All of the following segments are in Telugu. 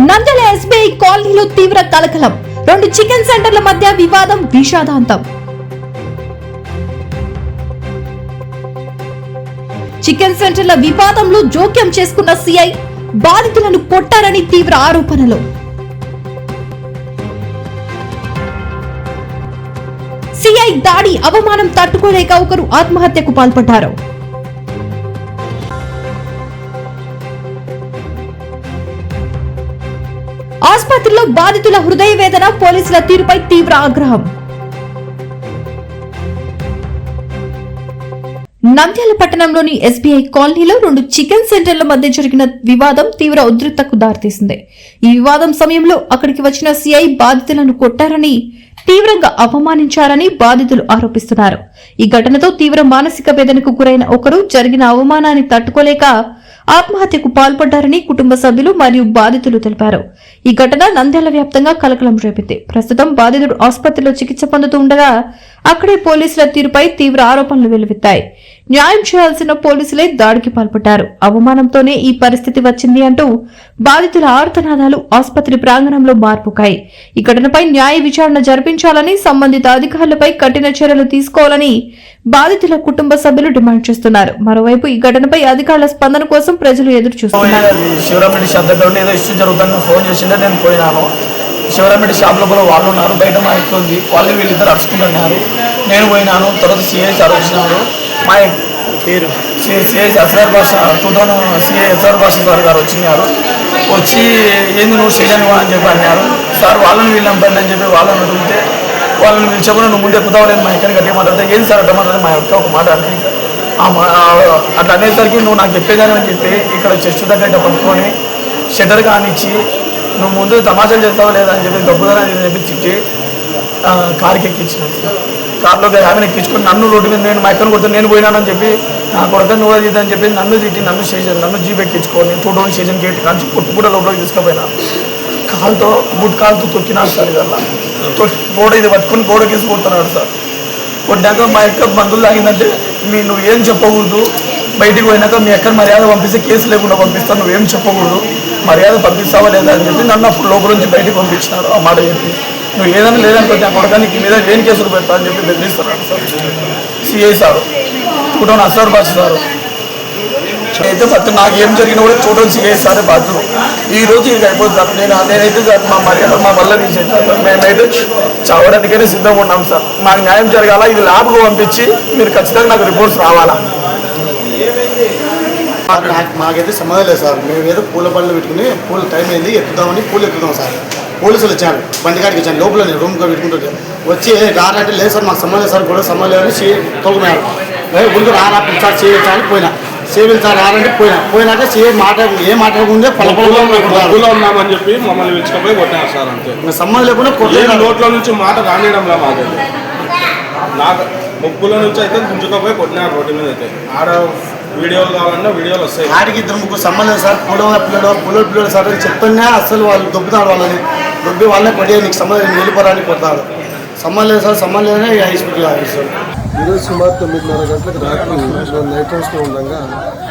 నంద్యాల ఎస్బీఐ కాలనీలో తీవ్ర కలకలం. రెండు చికెన్ సెంటర్ల మధ్య వివాదం విషాదాంతం. చికెన్ సెంటర్ల వివాదంలో జోక్యం చేసుకున్న సిఐ బాధితులను కొట్టారని తీవ్ర ఆరోపణలు. సిఐ దాడి అవమానం తట్టుకోలేక ఒకరు ఆత్మహత్యకు పాల్పడ్డారు. ఆసుపత్రిలో బాధితుల హృదయ వేదన పోలీసుల తీరుపై తీవ్ర ఆగ్రహం. నంద్యాల పట్టణంలోని ఎస్బీఐ కాలనీలో రెండు చికెన్ సెంటర్ల మధ్య జరిగిన వివాదం తీవ్ర ఉద్రిక్తకు దారితీసింది. ఈ వివాదం సమయంలో అక్కడికి వచ్చిన సిఐ బాధితులను కొట్టారని తీవ్రంగా అవమానించారని బాధితులు ఆరోపిస్తున్నారు. ఈ ఘటనతో తీవ్ర మానసిక వేదనకు గురైన ఒకరు జరిగిన అవమానాన్ని తట్టుకోలేక ఆత్మహత్యకు పాల్పడ్డారని కుటుంబ సభ్యులు మరియు బాధితులు తెలిపారు. ఈ ఘటన నంద్యాల వ్యాప్తంగా కలకలం రేపింది. ప్రస్తుతం బాధితుడు ఆసుపత్రిలో చికిత్స పొందుతూ ఉండగా అక్కడే పోలీసుల తీరుపై తీవ్ర ఆరోపణలు వెలువెత్తాయి. న్యాయం చేయాల్సిన పోలీసులే దాడికి పాల్పడ్డారు. అవమానంతోనే ఈ పరిస్థితి వచ్చింది అంటూ బాధితుల ఆర్తనాదాలు ఆసుపత్రి ప్రాంగణంలో మార్పుకాయి. ఈ ఘటనపై న్యాయ విచారణ జరిపించాలని సంబంధిత అధికారులపై కఠిన చర్యలు తీసుకోవాలని బాధితుల కుటుంబ సభ్యులు డిమాండ్ చేస్తున్నారు. మరోవైపు ఈ ఘటనపై అధికారుల స్పందన కోసం ప్రజలు ఎదురు చూస్తున్నారు. శివరామిడి షాప్ దగ్గర ఏదో ఇష్యూ జరుగుతుందని ఫోన్ చేసిండే నేను పోయినాను. శివరామిడి షాప్ కూడా వాళ్ళు ఉన్నారు బయట మా ఉంది. వాళ్ళు వీళ్ళిద్దరు అడుచుకుంటున్నారు నేను పోయినాను. తర్వాత సిఐ సార్ వచ్చినారు. మా పేరు? అసర్ భాష టూ థౌసండ్ సిఐ అసర్ భాష సార్ గారు వచ్చినారు. వచ్చి ఏంది నువ్వు స్టేషన్ అని చెప్పి అన్నారు. సార్ వాళ్ళని వీళ్ళని పండి అని చెప్పి వాళ్ళని అడిగితే వాళ్ళని వీళ్ళు చెప్పిన నువ్వు ముందే కుదవలేదు మా ఎక్కడికి గట్టిగా మాట్లాడితే ఏం సార్ అట్లా మాట్లాడితే? మా యొక్క ఒక మాట అంటే ఆ మా- ఆ అట్లా అనేసరికి నువ్వు నాకు చెప్పేదాని అని చెప్పి ఇక్కడ చెస్ట్ దగ్గర పట్టుకొని షట్టర్ కానిచ్చి నువ్వు ముందు తమాషాలు చేస్తావా లేదా? అని చెప్పి గబ్బుదరా అని చెప్పి తిట్టి కార్కి ఎక్కించినాను కార్లో ఆమె ఎక్కించుకొని నన్ను రోడ్డు మీద నేను మా ఎక్కడ కొడుతూ నేను పోయినానని చెప్పి నా కొడుకు నువ్వు అది అని చెప్పి నన్ను తిట్టి నన్ను స్టేషన్ నన్ను జీప్ ఎక్కించుకొని టూ టౌన్ స్టేషన్ గేట్ కాంచి పుట్టు కూడా లోపలికి తీసుకుపోయినా. కాలుతో బుట్ కాలుతో తొక్కినా సార్ ఇదల్లా. గోడ ఇది పట్టుకొని గోడకేసి కొడుతున్నాడు సార్. కొట్టాక మా యొక్క బంధువులు తాగిందంటే మీ నువ్వు ఏం చెప్పకూడదు. బయటికి పోయినాక మీ ఎక్కడ మర్యాద పంపిస్తే కేసు లేకుండా పంపిస్తాను నువ్వేం చెప్పకూడదు. మర్యాద పంపిస్తావా లేదా అని చెప్పి నన్ను అప్పుడు లోపల నుంచి బయటికి పంపించినారు ఆ మాట చెప్పి. నువ్వు ఏదైనా లేదనుకుంటే ఆ కొడక మీద లేని కేసులు పెడతా అని చెప్పి బెదిరిస్తున్నాడు సార్ సిఐ సారు చూడని అసర్ బాస్ సారు. అయితే ఫస్ట్ నాకు ఏం జరిగినా కూడా చూడడం సిఐ సారే బాధ్యులు. ఈ రోజు ఇక అయిపోతుంది సార్. నేను నేనైతే సార్ మా మర్యాద మా వల్ల తీసేది మేమైతే చావడానికైనా సిద్ధంగా ఉన్నాం సార్. మాకు న్యాయం జరగాల? ఇది ల్యాబ్కు పంపించి మీరు ఖచ్చితంగా నాకు రిపోర్ట్స్ రావాలా? మాకు- మాకైతే సంబంధం లేదు సార్. మేము ఏదో పూల పళ్ళు పెట్టుకుని పూల టైం అయింది ఎక్కుదామని పూలు ఎక్కుదాం సార్. పోలీసులు వచ్చాను బండి కాడికి వచ్చాను లోపల నేను రూమ్ పెట్టుకుంటుంటే వచ్చి రారంటే లేదు సార్ మాకు సంబంధం లేదు సార్ కూడా సంబంధం లేదని చే ముందు రారా సార్ చేయొచ్చా అని పోయినా. సేవిల్ సార్ రారంటే పోయినా. పోయినాక సే మాట ఏ మాట్లాడకుండా ముగ్గులో పలపల ఉన్నామని చెప్పి మమ్మల్ని పిలుచుకపోయి కొట్టారు సార్ అంతే. సంబంధం లేకుండా ఏ కొట్టలేదు నోట్లో నుంచి మాట రానియడంలా మాకు. నాకు ముగ్గులో నుంచి అయితే గుంజుకపోయి కొట్టినారు రోడ్డు మీద అయితే. ఆడ వీడియోలు కావాలన్నా వీడియోలు వస్తాయి. ఆడికి ఇద్దరు ముగ్గురు సంబంధం సార్. పూల పిల్లడు పూల పిల్లడు సార్ అని చెప్తున్నా అసలు వాళ్ళు దొబ్బుతాడు వాళ్ళని. దొబ్బి వాళ్ళే పడే నీకు సంబంధం వెళ్ళిపోరాని కొడతాడు సంబంధం లేదు సార్ సంబంధం లేదని హాస్పిటల్ ఆఫీసర్ ఈరోజు సుమారు తొమ్మిదిన్నర గంటలకు రాత్రి నైట్ హౌస్లో ఉండగా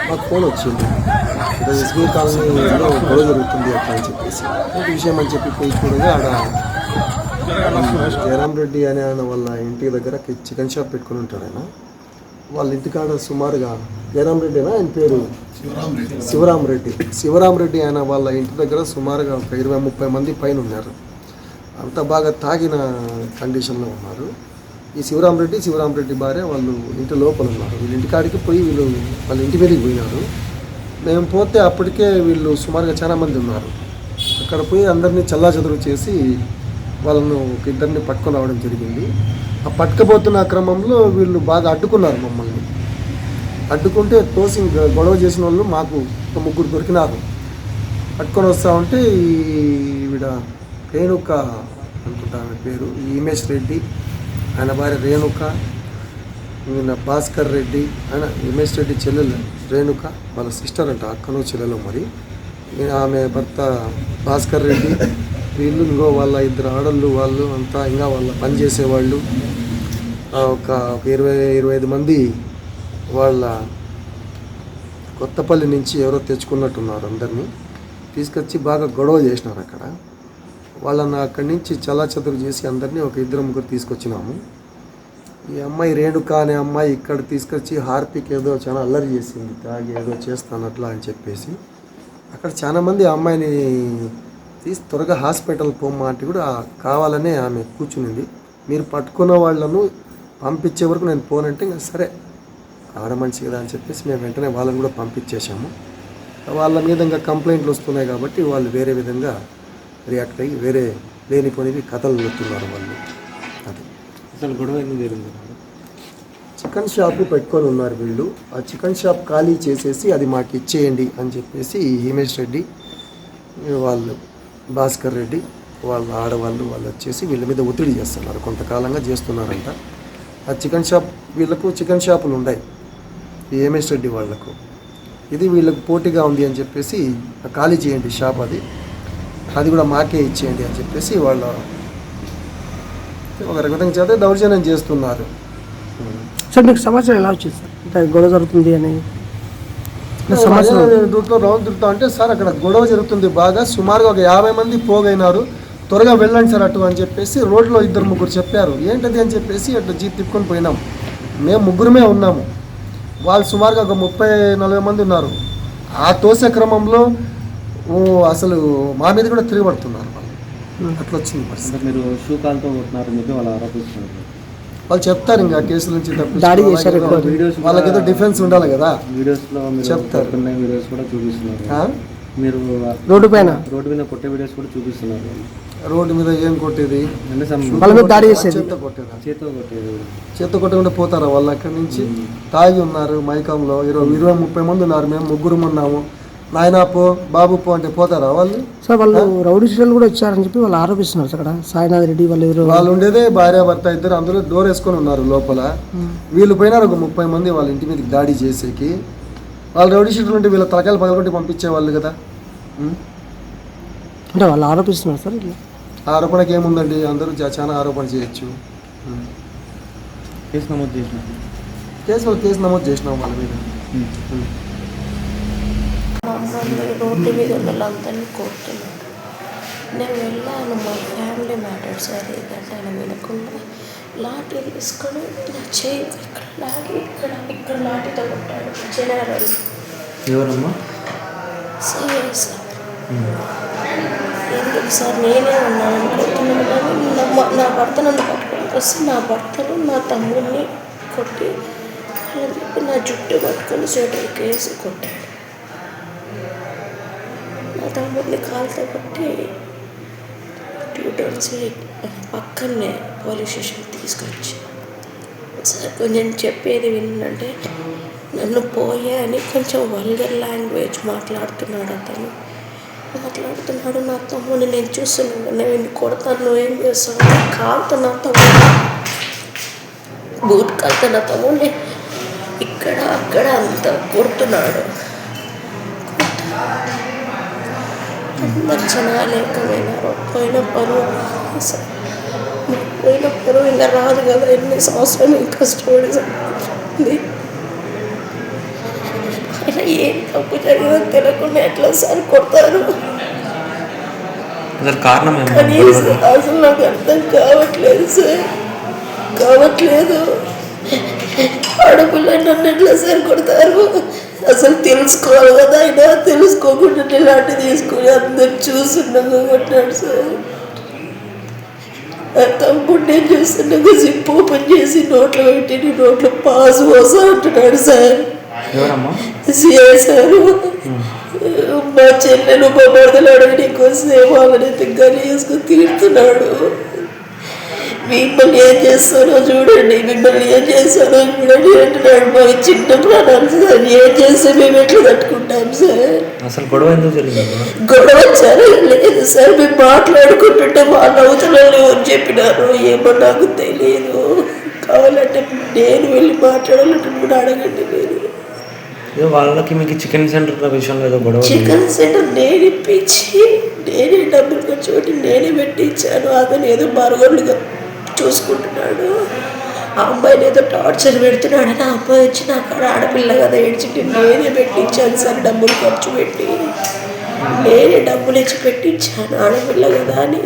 మాకు ఫోన్ వచ్చింది. ఎస్బీ కాలనీలో గొడవ జరుగుతుంది అట్లా అని చెప్పేసి. ఏంటి విషయం అని చెప్పి పోయి చూడగా ఆడ జయరామ్ రెడ్డి అనే ఆయన వాళ్ళ ఇంటి దగ్గర చికెన్ షాప్ పెట్టుకుని ఉంటాడు ఆయన. వాళ్ళ ఇంటికాడ సుమారుగా జయరాం రెడ్డినా? ఆయన పేరు? శివరాం రెడ్డి. శివరాం రెడ్డి ఆయన వాళ్ళ ఇంటి దగ్గర సుమారుగా ఒక ఇరవై ముప్పై మంది పైన ఉన్నారు. అంత బాగా తాగిన కండిషన్లో ఉన్నారు. ఈ శివరాం రెడ్డి శివరాం రెడ్డి భార్య వాళ్ళు ఇంటి లోపల ఉన్నారు. వీళ్ళ ఇంటికాడికి పోయి వీళ్ళు వాళ్ళ ఇంటి మీదకి పోయినారు. మేము పోతే అప్పటికే వీళ్ళు సుమారుగా చాలామంది ఉన్నారు. అక్కడ పోయి అందరినీ చల్లాచెదురు చేసి వాళ్ళను ఒక ఇద్దరిని పట్టుకొని రావడం జరిగింది. ఆ పట్టుకపోతున్న క్రమంలో వీళ్ళు బాగా అడ్డుకున్నారు మమ్మల్ని. అడ్డుకుంటే తోసి గొడవ చేసిన వాళ్ళు మాకు ఒక ముగ్గురు దొరికినారు. పట్టుకొని వస్తా ఉంటే ఈవిడ రేణుక అనుకుంటా ఆమె పేరు ఈ రెడ్డి. ఆయన భార్య రేణుక ఈయన భాస్కర్ రెడ్డి ఆయన హిమేష్ రెడ్డి చెల్లెలు రేణుక వాళ్ళ సిస్టర్ అంట అక్కను చెల్లెలు మరి. ఆమె భర్త భాస్కర్ రెడ్డి వీళ్ళు ఇంకో వాళ్ళ ఇద్దరు ఆడళ్ళు వాళ్ళు అంతా ఇంకా వాళ్ళ పని చేసేవాళ్ళు. ఒక ఒక ఇరవై ఇరవై ఐదు మంది వాళ్ళ కొత్తపల్లి నుంచి ఎవరో తెచ్చుకున్నట్టున్నారు అందరినీ. తీసుకొచ్చి బాగా గొడవ చేసినారు అక్కడ. వాళ్ళని అక్కడి నుంచి చలాచదురు చేసి అందరినీ ఒక ఇద్దరు ముగ్గురు తీసుకొచ్చినాము. ఈ అమ్మాయి రేణుక అనే అమ్మాయి ఇక్కడ తీసుకొచ్చి హార్పిక్ ఏదో చాలా అల్లరి చేసింది తాగి ఏదో చేస్తాను అట్లా అని చెప్పేసి. అక్కడ చాలామంది ఆ అమ్మాయిని తీసి త్వరగా హాస్పిటల్ పోమ్మా అంటే కూడా కావాలనే ఆమె కూర్చునింది. మీరు పట్టుకున్న వాళ్ళను పంపించే వరకు నేను పోనంటే ఇంకా సరే ఆడ మనిషి కదా అని చెప్పేసి మేము వెంటనే వాళ్ళని కూడా పంపించేశాము. వాళ్ళ మీద ఇంకా కంప్లైంట్లు వస్తున్నాయి కాబట్టి వాళ్ళు వేరే విధంగా రియాక్ట్ అయ్యి వేరే లేనిపోనివి కథలు పెడుతున్నారు వాళ్ళు. అది. అసలు గొడవ ఎందుకు జరిగింది? చికెన్ షాపు పెట్టుకొని ఉన్నారు వీళ్ళు. ఆ చికెన్ షాప్ ఖాళీ చేసేసి అది మాకు ఇచ్చేయండి అని చెప్పేసి హిమేష్ రెడ్డి వాళ్ళు భాస్కర్ రెడ్డి వాళ్ళ ఆడవాళ్ళు వాళ్ళు వచ్చేసి వీళ్ళ మీద ఒత్తిడి చేస్తున్నారు. కొంతకాలంగా చేస్తున్నారంట. ఆ చికెన్ షాప్ వీళ్ళకు చికెన్ షాపులు ఉన్నాయి ఈ రెడ్డి వాళ్ళకు. ఇది వీళ్ళకు పోటీగా ఉంది అని చెప్పేసి ఖాళీ చేయండి షాప్ అది. అది కూడా మాకే ఇచ్చేయండి అని చెప్పేసి వాళ్ళ ఒక రకంగా చేస్తే దౌర్జన్యం చేస్తున్నారు. సార్ మీకు సమాచారం ఎలా వచ్చింది సార్? గొడవ జరుగుతుంది అని. రూట్లో రౌండ్ తిరుగుతా ఉంటే సార్ అక్కడ గొడవ జరుగుతుంది బాగా సుమారుగా ఒక యాభై మంది పోగైనారు త్వరగా వెళ్ళండి సార్ అటు అని చెప్పేసి రోడ్లో ఇద్దరు ముగ్గురు చెప్పారు. ఏంటది? అని చెప్పేసి అటు జీప్ తిప్పుకొని పోయినాం. మేము ముగ్గురమే ఉన్నాము. వాళ్ళు సుమారుగా ఒక ముప్పై నలభై మంది ఉన్నారు. ఆ తోసే క్రమంలో ఓ అసలు మా మీద కూడా తిరగబడుతున్నారు వాళ్ళు. అట్లా వచ్చింది అంటే మీరు షూ కాల్తో కొట్టినారని చెప్పి వాళ్ళు ఆరోపిస్తున్నారు వాళ్ళు చెప్తారు ఇంకా కేసుల నుంచి. దాడి చేశారు ఎక్కువ. వీడియోస్ వాళ్ళకి ఏదో డిఫెన్స్ ఉండాలి కదా. వీడియోస్లో మీరు చెప్తారు. వీడియోస్ కూడా చూపిస్తున్నారు? మీరు రోడ్డు పైన. రోడ్డు మీద కొట్టే వీడియోస్ కూడా చూపిస్తున్నారు. రోడ్డు మీద ఏం కొట్టేది? వాళ్ళ మీద దాడి చేసేది. చేత్తో కొట్టేదా? చేతితో కొట్టేది. చేత్తో కొట్టకుండా పోతారా వాళ్ళు అక్కడి నుంచి? తాగి ఉన్నారు మైకంలో. ఇరవై ఇరవై ముప్పై మంది ఉన్నారు. మేము ముగ్గురు ఉన్నాము. నాయనా పో బాబు పో అంటే పోతారా వాళ్ళు? సార్ వాళ్ళు రౌడీ స్టేషన్ కూడా వచ్చారని చెప్పి వాళ్ళు ఆరోపిస్తున్నారు సార్ అక్కడ. సాయినాథ్ రెడ్డి వాళ్ళు ఎవరు? వాళ్ళు ఉండేదే భార్య భర్త ఇద్దరు అందరూ డోర్ వేసుకొని ఉన్నారు లోపల. వీళ్ళు పోయినారు ఒక ముప్పై మంది వాళ్ళ ఇంటి మీదకి దాడి చేసేకి. వాళ్ళు రౌడీ షీట్లు ఉంటే వీళ్ళ తలకాయలు పగలగొట్టి పంపించేవాళ్ళు కదా? అంటే వాళ్ళు ఆరోపిస్తున్నారు సార్ ఇట్లా. ఆ ఆరోపణకి ఏముందండి? అందరూ చా- చాలా ఆరోపణ చేయొచ్చు. కేసు నమోదు చేసినారు. కేసు వాళ్ళు కేసు నమోదు చేసినాం వాళ్ళ మీద. మమ్మల్ని రోడ్డు మీద ఉన్న వాళ్ళందరినీ కొడుతున్నాడు నేను వెళ్ళాను మా ఫ్యామిలీ మ్యాటర్ సార్ ఏంటంటే ఆయన వినకుండా లాఠీ తీసుకొని నా చేయి ఇక్కడ లాగి ఇక్కడ ఇక్కడ లాఠీతో కొట్టాడు. జనరల్ ఎవరమ్మా? సార్ ఎందుకు సార్? నేనే ఉన్నాను. అనుకుంటున్నాను కానీ నా భర్త నన్ను పట్టుకొని వస్తే నా భర్తను నా తమ్ముడిని కొట్టి చెప్పి నా జుట్టు పట్టుకొని చోటుకి వేసి కొట్టాడు. నా తమ్ముడిని కాలుతో కొట్టి ట్యూటర్స్ పక్కనే పోలీస్ స్టేషన్ తీసుకొచ్చి సార్ కొంచెం చెప్పేది వినంటే నన్ను పోయే అని కొంచెం వల్గర్ లాంగ్వేజ్ మాట్లాడుతున్నాడు అతను. మాట్లాడుతున్నాడు నా తమ్ముని నేను చూస్తున్నాను నేను కొడతాను నువ్వేం చేస్తావు? కాలుతో నా తమ్ముడు బూట్ కాలుతో నా తమ్ముడిని ఇక్కడ అక్కడ అంత కొడుతున్నాడు. జనాలు ఏకమైనారు పోయిన పరువు పోయిన పరువు ఇంకా రాదు కదా. ఎన్ని సంవత్సరాలు ఇంకా సంపాదించింది. ఆయన ఏం తప్పు జరిగిందో తెలియకుండా ఎట్లా సార్ కొడతారు? అసలు కారణం కనీసం అసలు నాకు అర్థం కావట్లేదు సార్. కావట్లేదు. ఆడపిల్ల నన్ను ఎట్లా సార్ కొడతారు? అసలు తెలుసుకోవాలి కదా ఆయన తెలుసుకోకుండా ఇలాంటి తీసుకొని అందరు చూస్తుండగా కొట్టాడు సార్. తమ్ముడు నేను చూస్తుండగా జిప్ ఓపెన్ చేసి నోట్లో పెట్టి నోట్లో పాసు పోసా అంటున్నాడు సార్. సారు. మా చెల్లెలు మా భర్తలు అడగడానికి వస్తే వాళ్ళని దగ్గర తీరుతున్నాడు మిమ్మల్ని ఏం చేస్తారో చూడండి మిమ్మల్ని ఏం చేస్తారో చూడండి అంటున్నాడు మా చిన్న ప్రాణాలు సార్. ఏం చేస్తే మేము ఎట్లా తట్టుకుంటాం సార్? అసలు గొడవ ఎందుకు జరిగిందమ్మా గొడవ జరగలేదు సార్. మేము మాట్లాడుకుంటుంటే వాళ్ళు అవుతున్నారని ఎవరు చెప్పినారు ఏమో నాకు తెలియదు. కావాలంటే నేను వెళ్ళి మాట్లాడాలంటే కూడా అడగండి మీరు. వాళ్ళకి మీకు చికెన్ సెంటర్ విషయంలో ఏదో గొడవ. చికెన్ సెంటర్ నేను ఇప్పించి నేనే డబ్బులు ఖర్చు పెట్టి నేనే పెట్టించాను. అతను ఏదో బరగొలుగా చూసుకుంటున్నాడు. ఆ అమ్మాయిని ఏదో టార్చర్ పెడుతున్నాడని ఆ అమ్మాయి వచ్చి నాకు ఆడ ఆడపిల్ల కదా ఏడ్చింటే నేనే పెట్టించాను సార్ డబ్బులు ఖర్చు పెట్టి. నేనే డబ్బులు ఇచ్చి పెట్టించాను. ఆడపిల్ల కదా అని.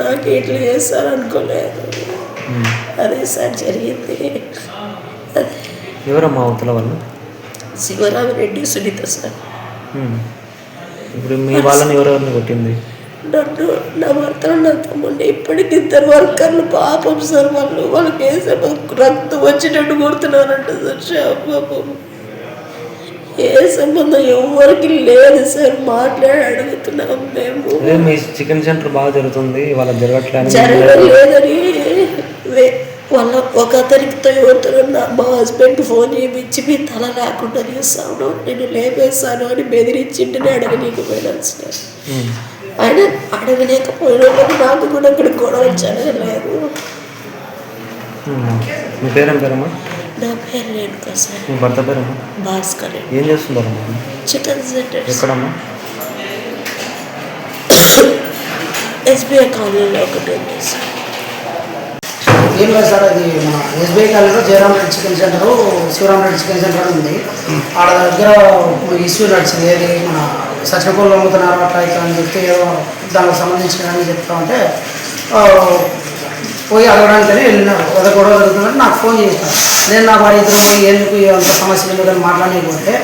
నాకు ఇట్లా చేస్తారు అనుకోలేదు అదే సార్ జరిగింది. ఎవరమ్మా అవతల వాళ్ళు? శివరామరెడ్డి సునీత సార్. ఇప్పుడు మీ వాళ్ళని ఎవరెవరిని కొట్టింది? నన్ను నా భర్త నా తమ్ముడిని ఇప్పటికి ఇద్దరు వర్కర్లు పాపం సార్ వాళ్ళు వాళ్ళకి వేసే రక్తం వచ్చేటట్టు కొడుతున్నారంట సార్. పాపం. ఏ సంబంధం? ఎవరికి లేదు సార్. మాట్లాడి అడుగుతున్నాం మేము. మీ చికెన్ సెంటర్ బాగా జరుగుతుంది. వాళ్ళకి జరగట్లేదు జరగడం లేదని వే- వాళ్ళ ఒక అతనికితో ఎవరితో నా- మా హస్బెండ్ ఫోన్ చేయించి మీ తల లేకుండా చేస్తాను. నేను లేపేస్తాను అని బెదిరించింటేనే అడగలేకపోయినాను సార్. ఆయన అడగలేకపోయినా నాకు కూడా ఇక్కడ గొడవ మీ పేరేం పేరమ్మా? నా పేరు రేణుకా సార్. మీ భర్త పేరమ్మా భాస్కర్ ఏం చికెన్ సెంటర్ ఎక్కడమ్మా? ఎస్బీఐ కాలనీలో ఒకటి ఉంది సార్. ఏం లేదు సార్ అది మన ఎస్బీఐ కాలనీలో Jayaram Reddy chicken centre Sivaram Reddy chicken centre ఉంది. ఆడ దగ్గర ఇష్యూ నడిచింది ఏది మన సచినపూర్లో అమ్ముతున్నారు అట్లా ఇట్లా అని చెప్తే ఏదో దానికి సంబంధించిన అని చెప్తా ఉంటే పోయి అడగడానికని వెళ్ళినారు. ఒక గొడవ జరుగుతుందంటే నాకు ఫోన్ చేస్తాను నేను నా భార్య ఇద్దరు పోయి ఎందుకు అంత సమస్య ఎందుకని అని మాట్లాడలేకపోతే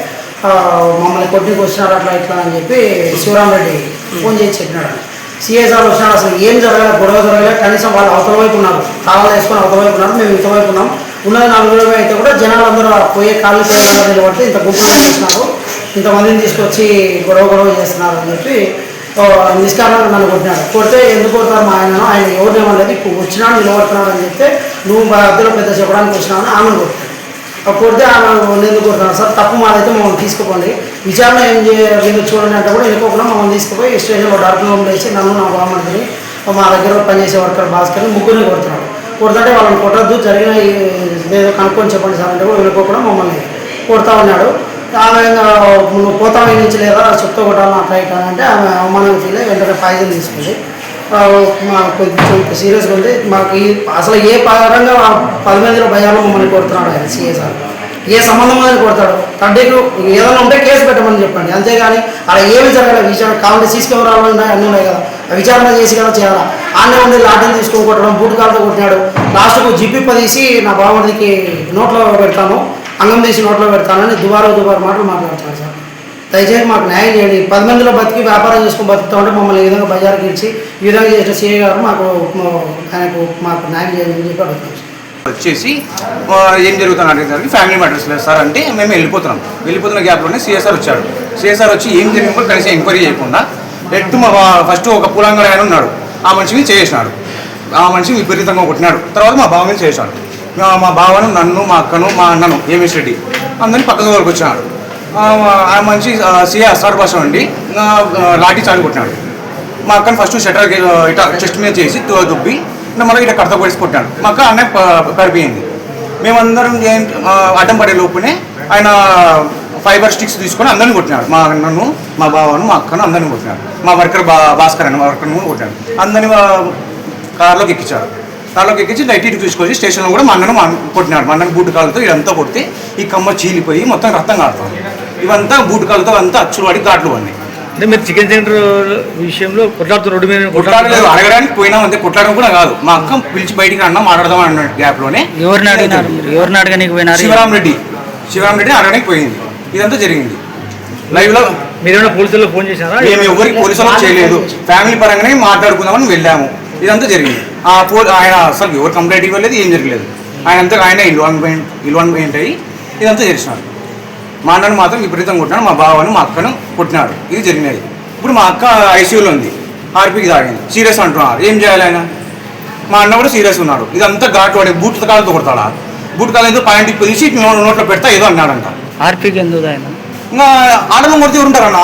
మమ్మల్ని కొట్టుకు వచ్చినారు అట్లా ఇట్లా అని చెప్పి శివరామ్ రెడ్డి ఫోన్ చేసి చెప్పినాడు. సిఎస్ఆర్ వచ్చినాడు అసలు ఏం జరగలేదు గొడవ జరగలేదు కనీసం వాళ్ళు అవతల వైపు ఉన్నారు. తాళాలు వేసుకొని అవతల వైపు ఉన్నారు. మేము ఇంతవైపు ఉన్నాం. ఉన్నది నాలుగు అయితే కూడా జనాలు అందరూ పోయే కాళ్ళు పోయే నిలబడితే ఇంత గుంపులు చేస్తున్నారు ఇంతమందిని తీసుకొచ్చి గొడవ గొడవ చేస్తున్నారు అని చెప్పి ఆ, నిష్కారణంగా నన్ను కొట్టినాడు కొడితే ఎందుకు కొడతారు మా ఆయన ఆయన ఎవరు ఏమన్నది వచ్చినాడు నిలబడుతున్నాడు అని చెప్తే నువ్వు మా అద్దెలో పెద్ద చెప్పడానికి వచ్చినావు అని ఆమెను కొట్టాడు కొడితే ఆమె ఎందుకు కొడుతున్నాను సార్ తప్పు మాదైతే మమ్మల్ని తీసుకుపోండి. విచారణ ఏం చేయాలి చూడండి అంటే కూడా వెళ్ళిపోకుండా మమ్మల్ని తీసుకుపోయి స్టేషన్లో డార్క్ రూమ్ వేసి నన్ను నా బాగుంటుంది మా దగ్గర పనిచేసే వర్కర్ భాస్కర్ని ముగ్గురిని కొడుతున్నాడు. కొడుతుంటే వాళ్ళని కొట్టద్దు జరిగిన ఏదో కనుక్కొని చెప్పండి సార్ అంటే కూడా వెళ్ళిపోకుండా మమ్మల్ని కొడతా ఉన్నాడు. ఆమె నువ్వు పోతావు నుంచి లేదా చెప్తా కొట్టాలని అట్లా ఇట్లా అంటే ఆమె అవమానం ఫీల్ అయ్యి వెంటనే పాయిజన్ తీసుకుంది. మాకు కొంచెం సీరియస్గా ఉంది. మాకు ఈ అసలు ఏ పరంగా ఆ పది మందిలో భయాలు మమ్మల్ని కొడుతున్నాడు ఆయన సీఎస్ఆర్ ఏ సంబంధం అని కొడతాడు? తండ్రికి ఏదైనా ఉంటే కేసు పెట్టమని చెప్పండి. అంతేగాని అలా ఏమి జరగాలి విచారణ కావాలంటే సీసీ కెమెరాలు ఉన్నాయి అన్నీ ఉన్నాయి కదా. విచారణ చేసి కదా చేయాలా? ఆన్నే ఉండి లాఠీని తీసుకొని కొట్టడం బూట్ కాలుతో కొట్టినాడు. లాస్ట్కు జిప్పి పదీసి నా బావడికి నోట్లో పెడతాను. అంగం తీసి నోట్లో పెడతానని దుబారో దుబారు మాటలు మాట్లాడుతున్నాడు సార్. దయచేసి మాకు న్యాయం చేయండి. పది మందిలో బతికి వ్యాపారం చేసుకొని బతుకుతా ఉంటే మమ్మల్ని ఈ విధంగా బజార్కి ఇచ్చి ఈ విధంగా చేసిన సీఏ గారు మాకు ఆయనకు మాకు న్యాయం చేయండి అని చెప్పి అడుగుతాం సార్. వచ్చేసి ఏం జరుగుతుంది అడిగేసరికి ఫ్యామిలీ మ్యాటర్స్ లేదు సార్ అంటే మేము వెళ్ళిపోతున్నాం. వెళ్ళిపోతున్న గ్యాప్లోనే సిఎస్ఆర్ వచ్చాడు సిఎస్ఆర్ వచ్చి ఏం జరిగిందో కనీసం ఎంక్వైరీ చేయకుండా ఎట్టు మా ఫస్ట్ ఒక పులంగడ ఆయన ఉన్నాడు. ఆ మనిషిని చేసినాడు. ఆ మనిషిని విపరీతంగా కొట్టినాడు. తర్వాత మా బావ మీద చేశాడు. మా- బావను నన్ను మా అక్కను మా అన్నను ఏమేష్ రెడ్డి అందరినీ పక్కన వరకు వచ్చినాడు ఆ, మంచి సీఏ సిఏ భాష ఉండి లాఠీ చాలు కొట్టినాడు. మా అక్కను ఫస్ట్ షటర్ ఇట్లా చెస్ట్ మీద చేసి దుబ్బి మళ్ళీ ఇట్లా కడత కొడిసి కొట్టాడు మా అక్క అన్నయ్య పడిపోయింది మేమందరం ఏం అడ్డం పడే లోపునే ఆయన ఫైబర్ స్టిక్స్ తీసుకొని అందరిని కొట్టినాడు. మా అన్నను మా బావను మా అక్కను అందరిని కొట్టినాడు. మా వర్కర్ బా భాస్కర్ అని మా వర్కర్ని కూడా కొట్టాడు అందరిని కార్లోకి ఎక్కించాడు కార్లోకి ఎక్కించి లైట్ ఇటు తీసుకొచ్చి స్టేషన్లో కూడా మా అన్నను కొట్టినాడు. మా అన్నను బూటు కాళ్ళతో ఇదంతా కొడితే ఈ కమ్మ చీలిపోయి మొత్తం రక్తం కాడుతుంది ఇవంతా బూటు కాళ్ళతో అంతా అచ్చులు పడి ఘాట్లు పడినాయి. అంటే మీరు చికెన్ సెంటర్ విషయంలో కొట్లాడుతూ రోడ్డు మీద కొట్లాడలేదు. అడగడానికి పోయినాం అంతే. కొట్లాడడం కూడా కాదు. మా అక్క పిలిచి బయటికి అన్నా మాట్లాడదాం అన్న గ్యాప్లోనే. ఎవరిని అడిగినారు ఎవరిని అడగడానికి పోయినారు? శివరాం రెడ్డి. శివరాం రెడ్డి అడగడానికి పోయింది. ఇదంతా జరిగింది. లైవ్లో మీరేమైనా పోలీసులకు ఫోన్ చేశారా? మేము ఎవరికి పోలీసులకు చేయలేదు. ఫ్యామిలీ పరంగానే మాట్లాడుకుందామని వెళ్ళాము. ఇదంతా జరిగింది. ఆ పో ఆయన అసలు ఎవరు కంప్లైంట్ ఇవ్వలేదు ఏం జరగలేదు. ఆయన అంతా ఆయన ఇన్వాల్వ్మెంట్ ఇన్వాల్వ్మెంట్ అయ్యి ఇదంతా చేసినాడు మా అన్నను మాత్రం విపరీతంగా కొట్టినాడు మా బావను మా అక్కను కొట్టినాడు. ఇది జరిగినది. ఇప్పుడు మా అక్క ఐసీయూలో ఉంది ఆర్పీకి తాగింది. సీరియస్ అంటున్నారు. ఏం చేయాలి ఆయన? మా అన్న కూడా సీరియస్ ఉన్నాడు. ఇదంతా ఘాటు వాడి బూట్ కాళ్ళతో కొడతాడా? బూట్ కాలు ఏదో పాయింట్ ఇప్పు తీసి నో- నోట్లో పెడతా ఏదో అన్నాడంట. ఆర్పీకి ఎందుకు ఆయన ఇంకా ఆడలం కొడితే ఉంటారన్నా?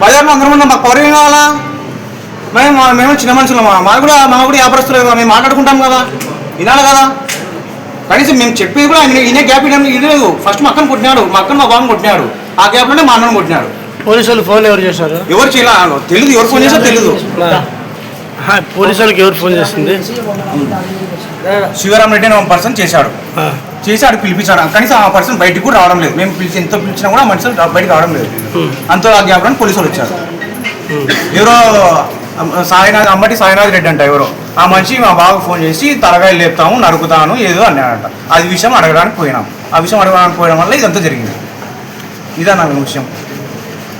బజార్లో అందరం ఉన్నాం మాకు పవర్ ఏం కావాలా? మేము మేము చిన్న మనుషులు. మా కూడా మా కూడా వ్యాపారస్తులు కదా మేము మాట్లాడుకుంటాం కదా. వినాలి కదా. కనీసం మేము చెప్పేది కూడా ఆయన ఈయన గ్యాప్ ఇవ్వడం ఇది లేదు. ఫస్ట్ మా అక్కను కొట్టినాడు. మా అక్కను మా బాబుని కొట్టినాడు. ఆ గ్యాప్లోనే మా అన్నను కొట్టినాడు. పోలీసులు ఫోన్ ఎవరు చేశారు? ఎవరు చేయాలి తెలియదు ఎవరు ఫోన్ చేసారో తెలియదు పోలీసులకు ఎవరు ఫోన్ చేస్తుంది? శివరాం రెడ్డి అనే ఒక పర్సన్ చేశాడు. చేసి ఆడు పిలిపించాడు. కనీసం ఆ పర్సన్ బయటికి కూడా రావడం లేదు. మేము పిలిచి ఎంత పిలిచినా కూడా మనుషులు బయటికి రావడం లేదు. అంత ఆ గ్యాప్లో పోలీసులు వచ్చారు. ఎవరో సాయినాథ్ అంబటి సాయినాథ్ రెడ్డి అంట ఎవరో. ఆ మనిషి మా బాబు ఫోన్ చేసి తలగాయలు లేపుతాము నరుకుతాను ఏదో అన్నాడంట. అది విషయం అడగడానికి పోయినాం. ఆ విషయం అడగడానికి పోయడం వల్ల ఇదంతా జరిగింది. ఇదే నా విషయం.